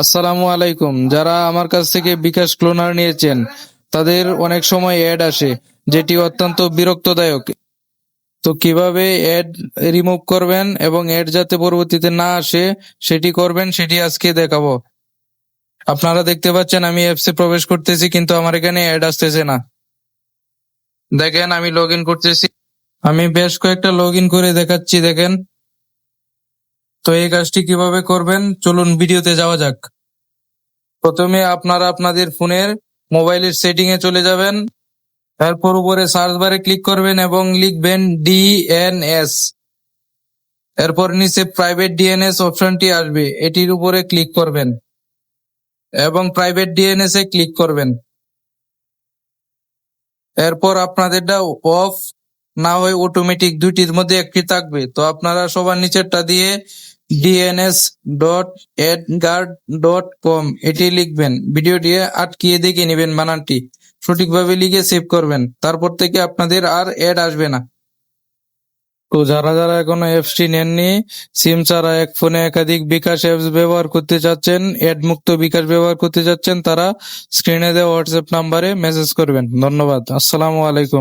আসসালামু আলাইকুম। যারা আমার কাছ থেকে বিকাশ ক্লোনার নিয়েছেন, তাদের অনেক সময় অ্যাড আসে, যেটি অত্যন্ত বিরক্তদায়ক। তো কীভাবে অ্যাড রিমুভ করবেন এবং অ্যাড যাতে পরবর্তীতে না আসে, সেটি করবেন, সেটি আজকে দেখাবো। আপনারা দেখতে পাচ্ছেন, আমি অ্যাপসে প্রবেশ করতেছি, কিন্তু আমার এখানে অ্যাড আসতেছে না। দেখেন, আমি লগ ইন করতেছি। আমি বেশ কয়েকটা লগ ইন করে দেখাচ্ছি, দেখেন। তো এই কাজটি কীভাবে করবেন? চলুন ভিডিওতে যাওয়া যাক। প্রথমে আপনারা আপনাদের ফোনের মোবাইলের সেটিং এ চলে যাবেন। এরপর উপরে সার্চ বারে ক্লিক করবেন এবং লিখবেন ডিএনএস। এরপর নিচে প্রাইভেট ডিএনএস অপশনটি আসবে। এটির উপরে ক্লিক করবেন এবং প্রাইভেট ডিএনএস এ ক্লিক করবেন। এরপর আপনাদেরটা অফ না হয় অটোমেটিক দুইটির মধ্যে একটি থাকবে। তো আপনারা সবার নিচেরটা দিয়ে DNS dot AdGuard dot com এটি লিখবেন। ভিডিওটি আটকিয়ে দেখে নেবেন বানানটি। সঠিকভাবে লিখে সেভ করবেন। তারপর থেকে আপনাদের আর অ্যাড আসবে না। তো যারা যারা এখনও অ্যাপসটি নেননি, সিম ছাড়া এক ফোনে একাধিক বিকাশ অ্যাপস ব্যবহার করতে চাচ্ছেন অ্যাড মুক্ত বিকাশ ব্যবহার করতে চাচ্ছেন, তারা স্ক্রিনে দেওয়া হোয়াটসঅ্যাপ নাম্বারে মেসেজ করবেন। ধন্যবাদ। আসসালামু আলাইকুম।